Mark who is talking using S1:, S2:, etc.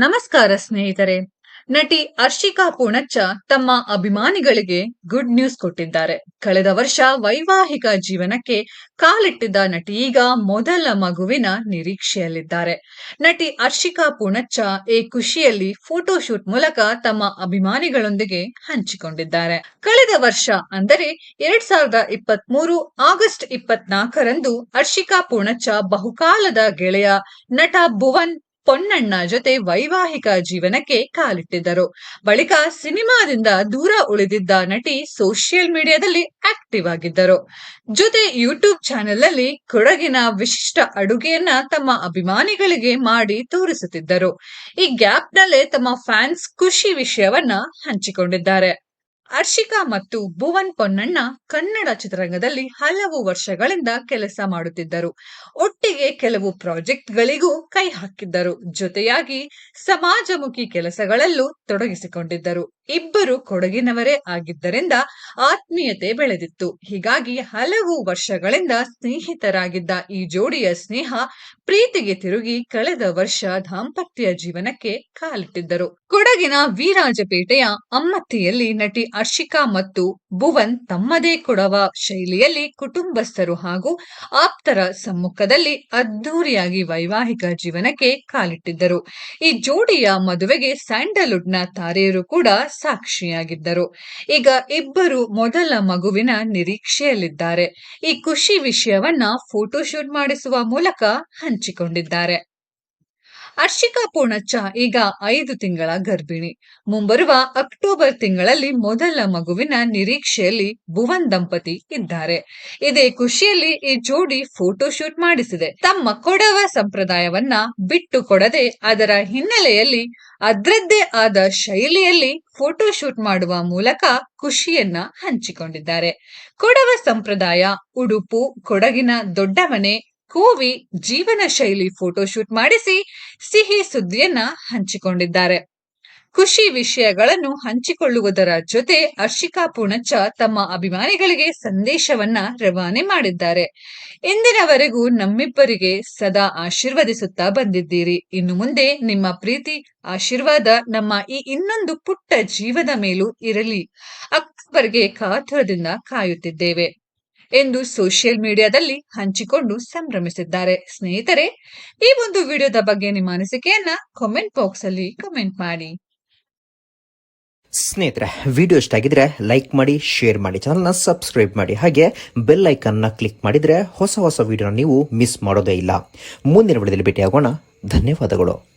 S1: ನಮಸ್ಕಾರ ಸ್ನೇಹಿತರೆ. ನಟಿ ಅರ್ಷಿಕಾ ಪೂಣಚ್ಚ ತಮ್ಮ ಅಭಿಮಾನಿಗಳಿಗೆ ಗುಡ್ ನ್ಯೂಸ್ ಕೊಟ್ಟಿದ್ದಾರೆ. ಕಳೆದ ವರ್ಷ ವೈವಾಹಿಕ ಜೀವನಕ್ಕೆ ಕಾಲಿಟ್ಟಿದ್ದ ನಟಿ ಈಗ ಮೊದಲ ಮಗುವಿನ ನಿರೀಕ್ಷೆಯಲ್ಲಿದ್ದಾರೆ. ನಟಿ ಅರ್ಷಿಕಾ ಪೂಣಚ್ಚ ಈ ಖುಷಿಯಲ್ಲಿ ಫೋಟೋಶೂಟ್ ಮೂಲಕ ತಮ್ಮ ಅಭಿಮಾನಿಗಳೊಂದಿಗೆ ಹಂಚಿಕೊಂಡಿದ್ದಾರೆ. ಕಳೆದ ವರ್ಷ, ಅಂದರೆ ಎರಡ್ ಸಾವಿರದ ಇಪ್ಪತ್ತ್ ಮೂರು ಆಗಸ್ಟ್ ಇಪ್ಪತ್ನಾಲ್ಕರಂದು ಅರ್ಷಿಕಾ ಪೂಣಚ್ಚ ಬಹುಕಾಲದ ಗೆಳೆಯ ನಟ ಭುವನ್ ಪೊನ್ನಣ್ಣ ಜೊತೆ ವೈವಾಹಿಕ ಜೀವನಕ್ಕೆ ಕಾಲಿಟ್ಟಿದ್ದರು. ಬಳಿಕ ಸಿನಿಮಾದಿಂದ ದೂರ ಉಳಿದಿದ್ದ ನಟಿ ಸೋಷಿಯಲ್ ಮೀಡಿಯಾದಲ್ಲಿ ಆಕ್ಟಿವ್ ಆಗಿದ್ದರು. ಜೊತೆ ಯೂಟ್ಯೂಬ್ ಚಾನೆಲ್ ಅಲ್ಲಿ ಕೊಡಗಿನ ವಿಶಿಷ್ಟ ಅಡುಗೆಯನ್ನ ತಮ್ಮ ಅಭಿಮಾನಿಗಳಿಗೆ ಮಾಡಿ ತೋರಿಸುತ್ತಿದ್ದರು. ಈ ಗ್ಯಾಪ್ ನಲ್ಲೇ ತಮ್ಮ ಫ್ಯಾನ್ಸ್ ಖುಷಿ ವಿಷಯವನ್ನ ಹಂಚಿಕೊಂಡಿದ್ದಾರೆ. ಹರ್ಷಿಕಾ ಮತ್ತು ಭುವನ್ ಪೊನ್ನಣ್ಣ ಕನ್ನಡ ಚಿತ್ರರಂಗದಲ್ಲಿ ಹಲವು ವರ್ಷಗಳಿಂದ ಕೆಲಸ ಮಾಡುತ್ತಿದ್ದರು. ಒಟ್ಟಿಗೆ ಕೆಲವು ಪ್ರಾಜೆಕ್ಟ್ಗಳಿಗೂ ಕೈ ಹಾಕಿದ್ದರು. ಜೊತೆಯಾಗಿ ಸಮಾಜಮುಖಿ ಕೆಲಸಗಳಲ್ಲೂ ತೊಡಗಿಸಿಕೊಂಡಿದ್ದರು. ಇಬ್ಬರು ಕೊಡಗಿನವರೇ ಆಗಿದ್ದರಿಂದ ಆತ್ಮೀಯತೆ ಬೆಳೆದಿತ್ತು. ಹೀಗಾಗಿ ಹಲವು ವರ್ಷಗಳಿಂದ ಸ್ನೇಹಿತರಾಗಿದ್ದ ಈ ಜೋಡಿಯ ಸ್ನೇಹ ಪ್ರೀತಿಗೆ ತಿರುಗಿ ಕಳೆದ ವರ್ಷ ದಾಂಪತ್ಯ ಜೀವನಕ್ಕೆ ಕಾಲಿಟ್ಟಿದ್ದರು. ಕೊಡಗಿನ ವೀರಾಜಪೇಟೆಯ ಅಮ್ಮತ್ತಿಯಲ್ಲಿ ನಟಿ ಅರ್ಷಿಕಾ ಮತ್ತು ಭುವನ್ ತಮ್ಮದೇ ಕೊಡವ ಶೈಲಿಯಲ್ಲಿ ಕುಟುಂಬಸ್ಥರು ಹಾಗೂ ಆಪ್ತರ ಸಮ್ಮುಖದಲ್ಲಿ ಅದ್ದೂರಿಯಾಗಿ ವೈವಾಹಿಕ ಜೀವನಕ್ಕೆ ಕಾಲಿಟ್ಟಿದ್ದರು. ಈ ಜೋಡಿಯ ಮದುವೆಗೆ ಸ್ಯಾಂಡಲ್ವುಡ್ನ ತಾರೆಯರು ಕೂಡ ಸಾಕ್ಷಿಯಾಗಿದ್ದರು. ಈಗ ಇಬ್ಬರು ಮೊದಲ ಮಗುವಿನ ನಿರೀಕ್ಷೆಯಲ್ಲಿದ್ದಾರೆ. ಈ ಖುಷಿ ವಿಷಯವನ್ನ ಫೋಟೋಶೂಟ್ ಮಾಡಿಸುವ ಮೂಲಕ ಹಂಚಿಕೊಂಡಿದ್ದಾರೆ. ಹರ್ಷಿಕಾ ಪೂರ್ಣಚ್ಚ ಈಗ ಐದು ತಿಂಗಳ ಗರ್ಭಿಣಿ. ಮುಂಬರುವ ಅಕ್ಟೋಬರ್ ತಿಂಗಳಲ್ಲಿ ಮೊದಲ ಮಗುವಿನ ನಿರೀಕ್ಷೆಯಲ್ಲಿ ಭುವನ್ ದಂಪತಿ ಇದ್ದಾರೆ. ಇದೇ ಖುಷಿಯಲ್ಲಿ ಈ ಜೋಡಿ ಫೋಟೋಶೂಟ್ ಮಾಡಿಸಿದೆ. ತಮ್ಮ ಕೊಡವ ಸಂಪ್ರದಾಯವನ್ನ ಬಿಟ್ಟು ಕೊಡದೆ ಅದರ ಹಿನ್ನೆಲೆಯಲ್ಲಿ ಅದ್ರದ್ದೇ ಆದ ಶೈಲಿಯಲ್ಲಿ ಫೋಟೋಶೂಟ್ ಮಾಡುವ ಮೂಲಕ ಖುಷಿಯನ್ನ ಹಂಚಿಕೊಂಡಿದ್ದಾರೆ. ಕೊಡವ ಸಂಪ್ರದಾಯ, ಉಡುಪು, ಕೊಡಗಿನ ದೊಡ್ಡ ಮನೆ ಕೋವಿ ಜೀವನ ಶೈಲಿ ಫೋಟೋಶೂಟ್ ಮಾಡಿಸಿ ಸಿಹಿ ಸುದ್ದಿಯನ್ನ ಹಂಚಿಕೊಂಡಿದ್ದಾರೆ. ಖುಷಿ ವಿಷಯಗಳನ್ನು ಹಂಚಿಕೊಳ್ಳುವುದರ ಜೊತೆ ಹರ್ಷಿಕಾ ಪೂಣಚ್ಚ ತಮ್ಮ ಅಭಿಮಾನಿಗಳಿಗೆ ಸಂದೇಶವನ್ನ ರವಾನೆ ಮಾಡಿದ್ದಾರೆ. ಇಂದಿನವರೆಗೂ ನಮ್ಮಿಬ್ಬರಿಗೆ ಸದಾ ಆಶೀರ್ವದಿಸುತ್ತಾ ಬಂದಿದ್ದೀರಿ. ಇನ್ನು ಮುಂದೆ ನಿಮ್ಮ ಪ್ರೀತಿ, ಆಶೀರ್ವಾದ ನಮ್ಮ ಈ ಇನ್ನೊಂದು ಪುಟ್ಟ ಜೀವದ ಮೇಲೂ ಇರಲಿ. ಅಕ್ಬರ್ಗೆ ಕಾತುರದಿಂದ ಕಾಯುತ್ತಿದ್ದೇವೆ. ಎಂದು ಸೋಷಿಯಲ್ ಮೀಡಿಯಾದಲ್ಲಿ ಹಂಚಿಕೊಂಡು ಸಂಭ್ರಮಿಸಿದ್ದಾರೆ. ಸ್ನೇಹಿತರೆ, ಈ ಒಂದು ವಿಡಿಯೋದ ಬಗ್ಗೆ ನಿಮ್ಮ ಅನಿಸಿಕೆಯನ್ನ ಕಾಮೆಂಟ್ ಬಾಕ್ಸ್ ಅಲ್ಲಿ ಕಮೆಂಟ್ ಮಾಡಿ.
S2: ಸ್ನೇಹಿತರೆ, ವಿಡಿಯೋ ಇಷ್ಟ ಆಗಿದ್ರೆ ಲೈಕ್ ಮಾಡಿ ಶೇರ್ ಮಾಡಿ ಚಾನಲ್ನ ಸಬ್ಸ್ಕ್ರೈಬ್ ಮಾಡಿ. ಹಾಗೆ ಬೆಲ್ ಐಕನ್ನ ಕ್ಲಿಕ್ ಮಾಡಿದ್ರೆ ಹೊಸ ಹೊಸ ವಿಡಿಯೋನ ನೀವು ಮಿಸ್ ಮಾಡೋದೇ ಇಲ್ಲ. ಮುಂದಿನ ವಿಡಿಯೋದಲ್ಲಿ ಭೇಟಿಯಾಗೋಣ. ಧನ್ಯವಾದಗಳು.